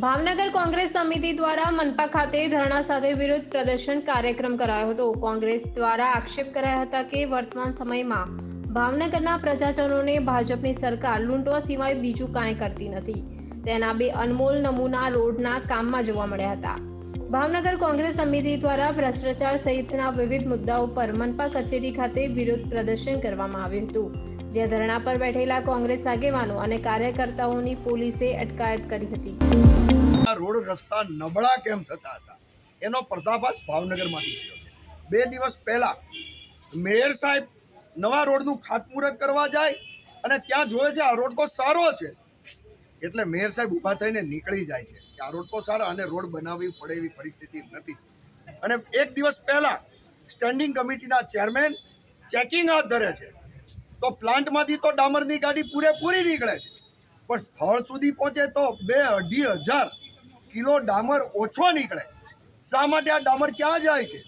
ભાવનગર કોંગ્રેસ સમિતિ દ્વારા મનપા ખાતે ધરણા સાથે વિરોધ પ્રદર્શન કાર્યક્રમ કરાયો હતો. કોંગ્રેસ દ્વારા આક્ષેપ કરાયા હતા કે વર્તમાન સમયમાં ભાવનગરના પ્રજાજનોને ભાજપની સરકાર લૂંટવા સિવાય બીજું કાંઈ કરતી નથી. તેના બે અનમોલ નમૂના રોડના કામમાં જોવા મળ્યા હતા. ભાવનગર કોંગ્રેસ સમિતિ દ્વારા ભ્રષ્ટાચાર સહિતના વિવિધ મુદ્દાઓ પર મનપા કચેરી ખાતે વિરોધ પ્રદર્શન કરવામાં આવ્યું હતું. જ્યાં ધરણા પર બેઠેલા કોંગ્રેસ આગેવાનો અને કાર્યકર્તાઓની પોલીસે અટકાયત કરી હતી. રોડ રસ્તા નબળા કેમ થતા હતા? એનો પર્દાફાશ ભાવનગરમાંથી થયો છે. બે દિવસ પહેલા મેયર સાહેબ નવા રોડનું ખાતમુહૂર્ત કરવા જાય અને ત્યાં જોવે છે આ રોડ તો સારો છે. એટલે મેયર સાહેબ ઊભા થઈને નીકળી જાય છે કે આ રોડ તો સારો અને રોડ બનાવવી પડે એવી પરિસ્થિતિ નથી. અને એક દિવસ પહેલા સ્ટેન્ડિંગ કમિટીના ચેરમેન ચેકિંગ હાથ ધરે છે. તો પ્લાન્ટમાંથી તો ડામરની ગાડી પૂરેપૂરી નીકળે છે. પણ સ્થળ સુધી પહોંચે તો બે અઢી હજાર કિલો ડામર ઓછો નીકળે. શા માટે આ ડામર ક્યાં જાય છે?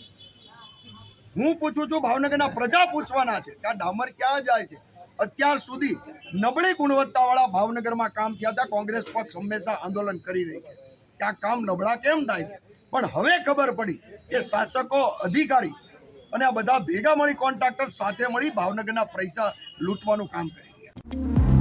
હું પૂછું છું, ભાવનગરના પ્રજા પૂછવાના છે કે આ ડામર ક્યાં જાય છે? અત્યાર સુધી નબળી ગુણવત્તાવાળા ભાવનગરમાં કામ થયા હતા, કોંગ્રેસ પક્ષ હંમેશા આંદોલન કરી રહી છે. કે આ કામ નબળા કેમ થાય છે? પણ હવે ખબર પડી કે શાસકો, અધિકારી અને આ બધા ભેગા મળી કોન્ટ્રાક્ટર સાથે મળી ભાવનગરના પૈસા લૂંટવાનું કામ કરી રહ્યા